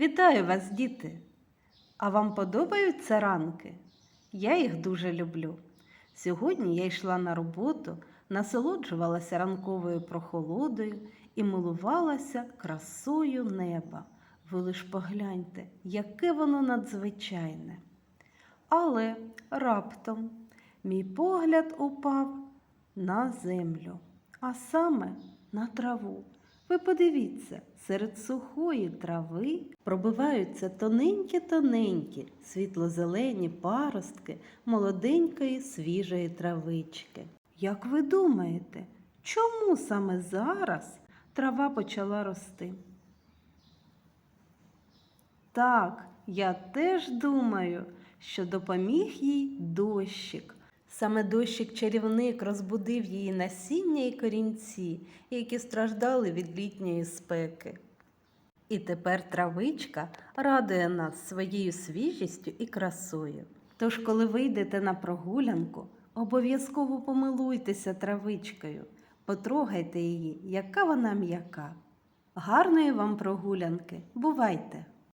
Вітаю вас, діти! А вам подобаються ранки? Я їх дуже люблю. Сьогодні я йшла на роботу, насолоджувалася ранковою прохолодою і милувалася красою неба. Ви лиш погляньте, яке воно надзвичайне. Але раптом мій погляд упав на землю, а саме на траву. Ви подивіться, серед сухої трави пробиваються тоненькі-тоненькі, світло-зелені паростки молоденької свіжої травички. Як ви думаєте, чому саме зараз трава почала рости? Так, я теж думаю, що допоміг їй дощик. Саме дощик-чарівник розбудив її насіння і корінці, які страждали від літньої спеки. І тепер травичка радує нас своєю свіжістю і красою. Тож, коли вийдете на прогулянку, обов'язково помилуйтеся травичкою, потрогайте її, яка вона м'яка. Гарної вам прогулянки, бувайте!